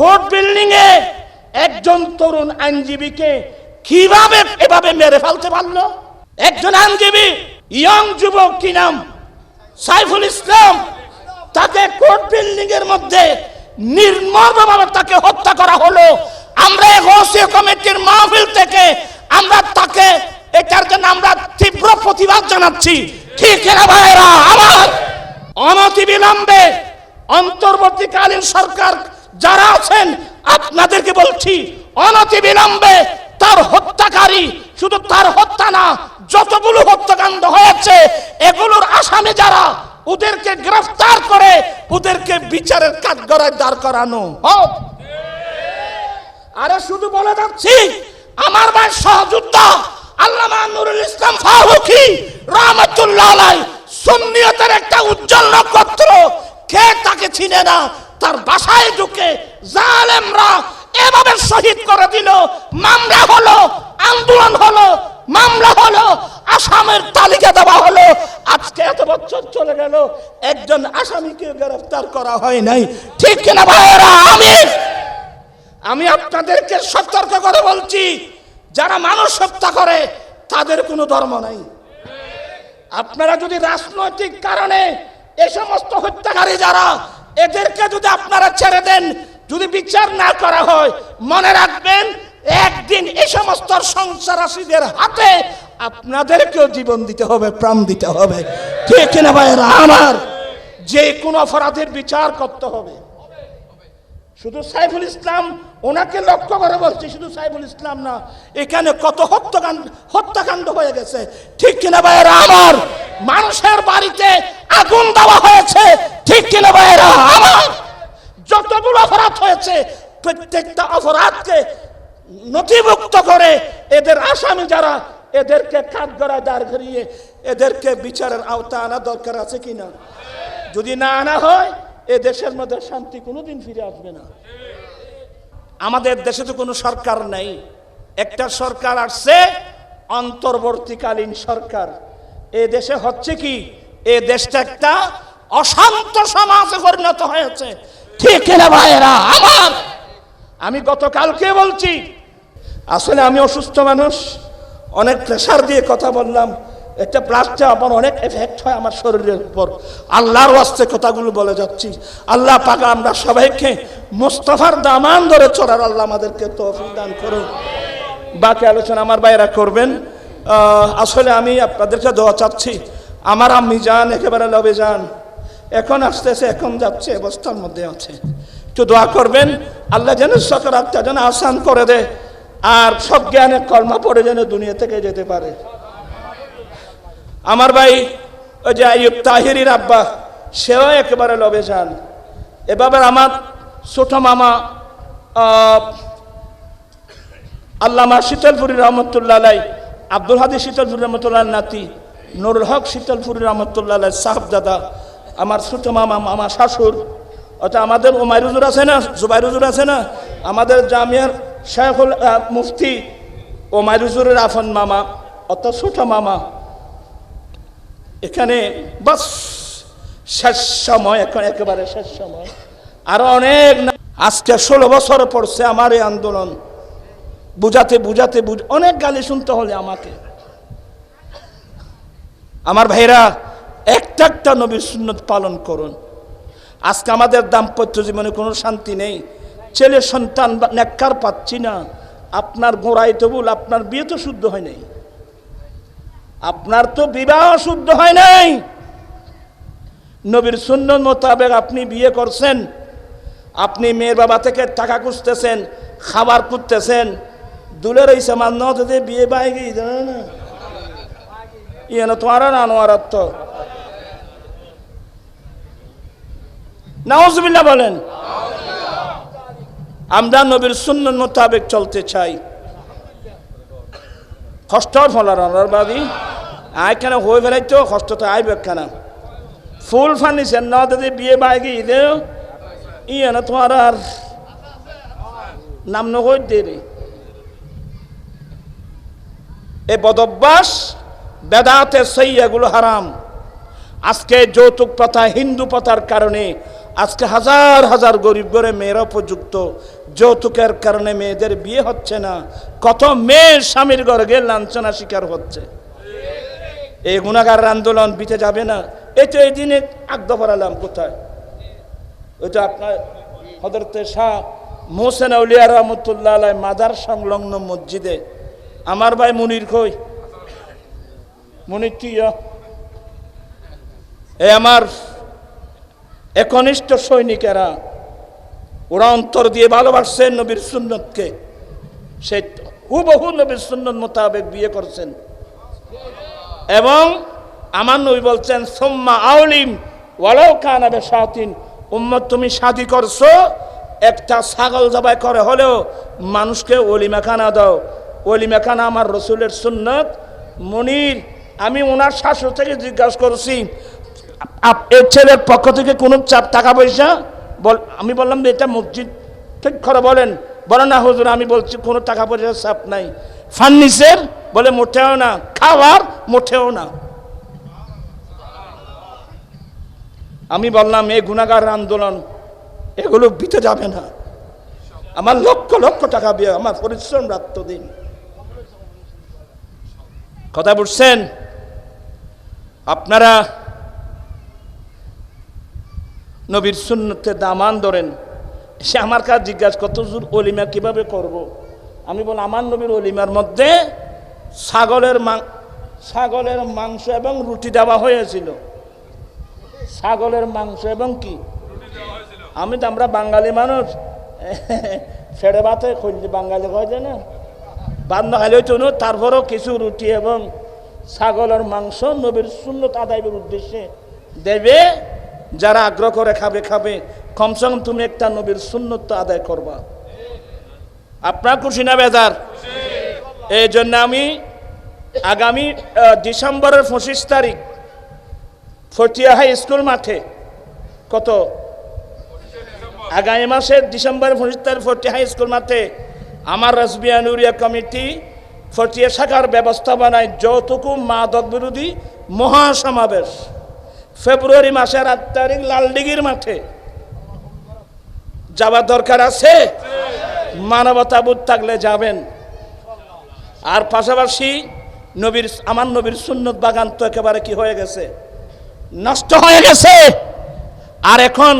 Court building এ একজন তরুণ আইনজীবীকে কীভাবে এভাবে মেরে ফেলতে পারল? একজন আইনজীবী, ইয়ং যুবক কি নাম? সাইফুল ইসলাম, তাকে কোর্ট বিল্ডিং এর মধ্যে নির্মমভাবে তাকে হত্যা করা হলো। আমরা গৌসীয় কমিটির মাহফিল থেকে আমরা তাকে, এটার জন্য আমরা তীব্র প্রতিবাদ জানাচ্ছি। ঠিক না ভাইরা আমার অনতি বিলম্বে অন্তর্বর্তীকালীন সরকার যারা আছেন, আপনাদেরকে বলছি অনতি বিলম্বে তার হত্যাকারী শুধু তার হত্যা না, যতগুলো হত্যাকাণ্ড হয়েছে, এগুলোর আসামি যারা, ওদেরকে গ্রেফতার করে ওদেরকে বিচারের কাঠগড়ায় দাঁড় করানো হোক। আরে শুধু বলে যাচ্ছি, আমার ভাই সহযোদ্ধা আল্লামা নুরুল ইসলাম ফারুকি, রহমতুল্লাহ সুন্নিয়তের একটা উজ্জ্বল নক্ষত্র, কে তাকে চিনে না? তার বাসায় ঢুকে জালেমরা এভাবে শহীদ করে দিল। মামলা হলো, আন্দোলন হলো, মামলা হলো, আসামের তালিকা দেওয়া হলো। আজকে এত বছর চলে গেল, একজন আসামিকে গ্রেফতার করা হয় নাই। ঠিক কিনা ভাইয়েরা, আমি আমি আপনাদেরকে সতর্ক করে বলছি, যারা মানুষ হত্যা করে, তাদের কোনো ধর্ম নাই। আপনারা যদি রাজনৈতিক কারণে এই সমস্ত হত্যাকারী যারা এদেরকে যদি আপনারা ছেড়ে দেন, যদি বিচার না করা হয়, মনে রাখবেন, একদিন এই সমস্ত সংসারাসীদের হাতে আপনাদেরকেও জীবন দিতে হবে, প্রাণ দিতে হবে। ঠিক কিনা ভাইয়েরা? আমার। যে কোনো অপরাধের বিচার করতে হবে। শুধু সাইফুল ইসলাম, ওনাকে লক্ষ্য করে বলছি, শুধু সাইফুল ইসলাম না, এখানে কত হত্যাকাণ্ড হত্যাকাণ্ড হয়ে গেছে। ঠিক কিনা ভাইয়েরা? আমার। মানুষের বাড়িতে আগুন দেওয়া হয়েছে ঠিক কিনা ভাইয়েরা আমার যতগুলো অপরাধ হয়েছে প্রত্যেকটা অপরাধকে নথিভুক্ত করে এদের আসামি যারা, এদেরকে কাঠগড়ায় দাঁড় করিয়ে এদেরকে বিচারের আওতা আনা দরকার আছে কিনা? যদি না আনা হয়, এ দেশের মধ্যে শান্তি কোনোদিন ফিরে আসবে না। আমাদের দেশে তো কোনো সরকার নেই। একটা সরকার আসছে, অন্তর্বর্তীকালীন সরকার। এ দেশে হচ্ছে কি? এ দেশটা একটা অশান্ত সমাজে পরিণত হয়েছে। ঠিক না আমার! আমি গতকালকে বলছি, আসলে আমি অসুস্থ মানুষ, অনেক প্রেশার দিয়ে কথা বললাম, একটা প্লাস্টে আমার অনেক এফেক্ট হয় আমার শরীরের উপর। আল্লাহর আস্তে কথাগুলো বলে যাচ্ছি। আল্লাহ পাকা আমরা সবাইকে মোস্তফার দামান ধরে চড়ার আল্লাহ আমাদেরকে তৌফিক দান করুন। বাকি আলোচনা আমার বাইরা করবেন। আসলে আমি আপনাদেরকে দোয়া চাচ্ছি। আমার আম্মি যান একেবারে লবে যান এখন আসতেছে, এখন যাচ্ছে, অবস্থার মধ্যে আছে। একটু দোয়া করবেন, আল্লাহ যেন সকল আত্মা যেন আসান করে দে আর সব জ্ঞানের কর্মা পড়ে যেন দুনিয়া থেকে যেতে পারে। আমার ভাই, ওই যে আইয়ুব তাহিরির আব্বা, সেও একেবারে লবে যান। এভাবে আমার ছোট মামা আল্লামা শীতলপুরি রহমতুল্লাহ আব্দুল হাদি শীতলপুরি রহমতুল্লাহ নাতি, নুরুল হক শীতলপুরি রহমতুল্লাহ সাহাব দাদা আমার ছোট মামা মামা শাশুর অর্থাৎ আমাদের ওমাই হুজুর আছে না জুবাই হুজুর আছে না? আমাদের জামিয়ার শেখুল মুফতি ওমাই হুজুরের আফন মামা অর্থাৎ ছোট মামা। এখানে বাস, শেষ সময়, এখন একেবারে শেষ সময়। আরও অনেক আজকে ষোলো বছর পড়ছে আমার এই আন্দোলন। বুঝাতে বুঝাতে, বুঝ অনেক গালি শুনতে হলে আমাকে। আমার ভাইরা একটা একটা নবীর সুন্নত পালন করুন। আজকে আমাদের দাম্পত্য জীবনে কোনো শান্তি নেই। ছেলে, সন্তান বা নেককার পাচ্ছি না। আপনার গোড়াই তবুল আপনার বিয়ে তো শুদ্ধ হয় নাই। আপনার তো বিবাহ শুদ্ধ হয় নাই। নবীর সুন্নত মোতাবেক আপনি বিয়ে করছেন। আপনি মেয়ের বাবা থেকে টাকা খুঁজতেছেন, খাবার খুঁজতেছেন। দুলে রয়েছে মান্য যদি বিয়ে বাই গিয়ে জানে না। ইয়ে না তোমার না আনোয়ার তো নাউজবিল্লা বলেন। আমরা নবীর সুন্নত মোতাবেক চলতে চাই। কষ্টর ফলার আই কেন হয়ে ফেলাইতো কষ্ট তো আইবে কেন? ফুল ফার্নিচার না যদি বিয়ে বাইকে ইদে ইয়ে না তোমার আর নাম নগর দেরি এ বদভ্যাস বেদাতে সেই এগুলো হারাম। আজকে যৌতুক প্রথা, হিন্দু প্রথার কারণে আজকে হাজার হাজার গরিব ঘরে মেয়েরা উপযুক্ত। যৌতুকের কারণে মেয়েদের বিয়ে হচ্ছে না। কত মেয়ে স্বামীর ঘরে গিয়ে লাঞ্ছনা শিকার হচ্ছে। এই গুণাগার আন্দোলন বিতে যাবে না। এই তো এই দিনে আগ্দ পড়ালাম কোথায়? ওই তো আপনার হজরতে শাহ মোহসেন আউলিয়া রহমতুল্লাহ আলাই মাদার সংলগ্ন মসজিদে। আমার ভাই মুনির কই? মুনির কি এ আমার একনিষ্ঠ সৈনিকেরা ওরা অন্তর দিয়ে ভালোবাসছেন নবীর সুন্নতকে। সে হুবহু নবীর সুন্নত মোতাবেক বিয়ে করছেন। এবং আমার নবী বলছেন, সোম্মা আউলিম ওয়ালাও কানাবে সাতিন উম্মত, তুমি শাদি করছ, একটা ছাগল জবাই করে হলেও মানুষকে অলিমা খানা দাও। অলিমা খানা আমার রসুলের সুন্নত। মনির, আমি ওনার শাশুড় থেকে জিজ্ঞাসা করছি এর ছেলের পক্ষ থেকে কোনো চাপ, টাকা পয়সা, বল, আমি বললাম এটা মসজিদ। ঠিক করে বলেন। বলে, না হুজুর, আমি বলছি কোনো টাকা পয়সার চাপ নাই। ফার্নিচার, বলে, মোটেও না। খাবার, মোটেও না। আমি বললাম এই গুণাগার আন্দোলন, এগুলো বিতে যাবে না। আমার লক্ষ লক্ষ টাকা বিয়ে আমার পরিশ্রম রাত্র দিন। কথা বুঝছেন? আপনারা নবীর সুন্নতে দামান ধরেন। সে আমার কাছে জিজ্ঞাসা কত জোর অলিমা কীভাবে করব। আমি বল আমার নবীর অলিমার মধ্যে ছাগলের মাং ছাগলের মাংস এবং রুটি দেওয়া হয়েছিল। ছাগলের মাংস এবং কি? আমি তো আমরা বাঙালি মানুষ। ফেড়ে বাতে খুলছি বাঙালি হয় না। বান্ধ খাইলেও তো না, তারপরেও কিছু রুটি এবং ছাগলের মাংস নবীর শূন্যত আদায়ের উদ্দেশ্যে দেবে। যারা আগ্রহ করে খাবে খাবে। কমসে কম তুমি একটা নবীর শূন্যত আদায় করবা। আপনার খুশি না বেজার? এই জন্য আমি আগামী ডিসেম্বরের পঁচিশ তারিখ ফটিয়া হাই স্কুল মাঠে কত? আগামী মাসের ডিসেম্বর পঁচিশ তারিখ ফটিয়া হাই স্কুল মাঠে আমার রাসবিয়া নুরিয়া কমিটি ফটিয়া শাখার ব্যবস্থাপনায় যৌতুকু মাদক বিরোধী মহাসমাবেশ ফেব্রুয়ারি মাসের আট তারিখ লালডিগির মাঠে। যাবার দরকার আছে? মানবতা মানবতাবোধ থাকলে যাবেন। আর পাশাপাশি নবীর, আমার নবীর সুন্নত বাগান তো একেবারে কি হয়ে গেছে? নষ্ট হয়ে গেছে। আর এখন